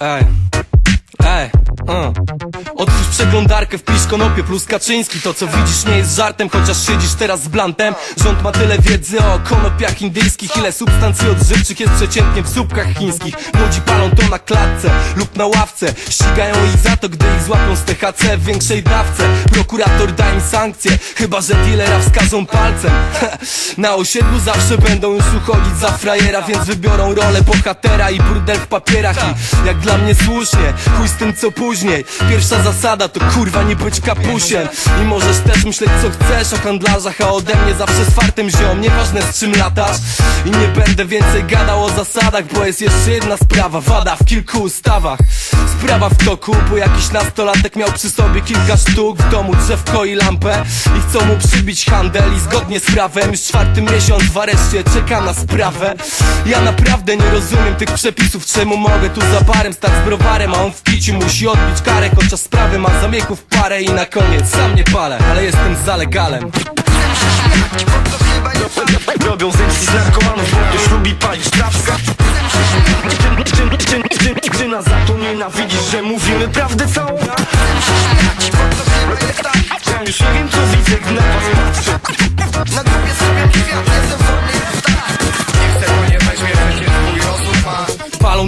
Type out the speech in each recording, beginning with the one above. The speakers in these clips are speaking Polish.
Aye. Otwórz przeglądarkę, wpisz konopie plus Kaczyński. To co widzisz nie jest żartem, chociaż siedzisz teraz z blantem. Rząd ma tyle wiedzy o konopiach indyjskich. Ile substancji odżywczych jest przeciętnie w słupkach chińskich. Młodzi palą to na klatce lub na ławce. Ścigają ich za to, gdy ich złapią z THC w większej dawce. Prokurator da im sankcje, chyba że dealera wskażą palcem. Na osiedlu zawsze będą już uchodzić za frajera Więc wybiorą rolę bohatera i burdel w papierach. I jak dla mnie słusznie, chuj z tym co później. Pierwsza zasada to kurwa nie być kapusiem. I możesz też myśleć co chcesz o handlarzach A ode mnie zawsze z fartem ziom, nieważne z czym latasz. I nie będę więcej gadał o zasadach Bo jest jeszcze jedna sprawa, wada w kilku ustawach. Sprawa w toku, bo jakiś nastolatek miał przy sobie kilka sztuk W domu drzewko i lampę. I chcą mu przybić handel i zgodnie z prawem Już czwarty miesiąc w areszcie czeka na sprawę Ja naprawdę nie rozumiem tych przepisów Czemu mogę tu za barem stać z browarem A on w piciu musi odbić karę Chociaż sprawy ma zamieków parę I na koniec sam nie palę, ale jestem za legalem Robią zemści z narkomanów, bo ktoś lubi palić czy, czy nas za to nienawidzisz, że mówimy prawdę całą? Ja już nie wiem co widzę, gdy na was patrzę Na grupie sobie świat, jestem jak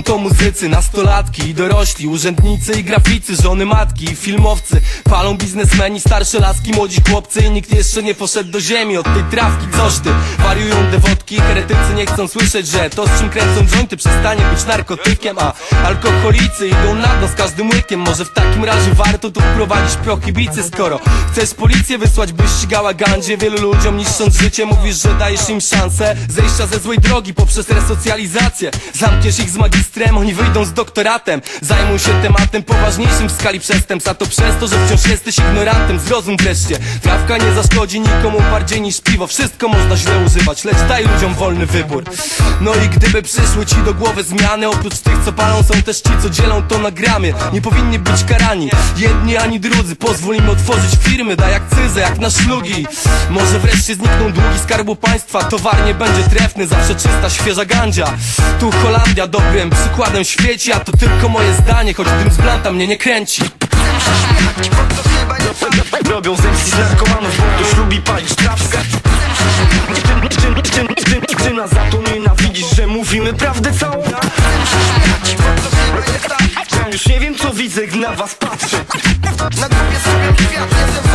To muzycy, nastolatki i dorośli Urzędnicy i graficy, żony matki i filmowcy. Palą biznesmeni, starsze laski, młodzi chłopcy. I nikt jeszcze nie poszedł do ziemi od tej trawki. Coś ty, wariują dewotki Heretycy nie chcą słyszeć, że to z czym kręcą jointy Przestanie być narkotykiem A alkoholicy idą na dno z każdym łykiem. Może w takim razie warto tu wprowadzić prohibicy Skoro chcesz policję wysłać, by ścigała gandzie Wielu ludziom niszcząc życie mówisz, że dajesz im szansę Zejścia ze złej drogi poprzez resocjalizację. Zamkniesz ich z magistrem, oni wyjdą z doktoratem Zajmą się tematem poważniejszym w skali przestępstw A to przez to, że wciąż jesteś ignorantem. Zrozum wreszcie, trawka nie zaszkodzi nikomu bardziej niż piwo. Wszystko można źle używać, lecz daj ludziom wolny wybór. No i gdyby przyszły ci do głowy zmiany Oprócz tych co palą są też ci co dzielą to na gramie. Nie powinni być karani, jedni ani drudzy. Pozwól im otworzyć firmy, daj akcyzę jak na szlugi. Może wreszcie znikną długi skarbu państwa Towar nie będzie trefny, zawsze czysta, świeża gandzia. Tu Holandia dobrym przykładem świeci A to tylko moje zdanie, choć dym z blanta mnie nie kręci Robią zemści z narkomanów, bo ktoś lubi palić trawkę czy nas za to nienawidzisz, że mówimy prawdę całą? Już nie wiem co widzę, na was patrzę Na grupie sobie świat,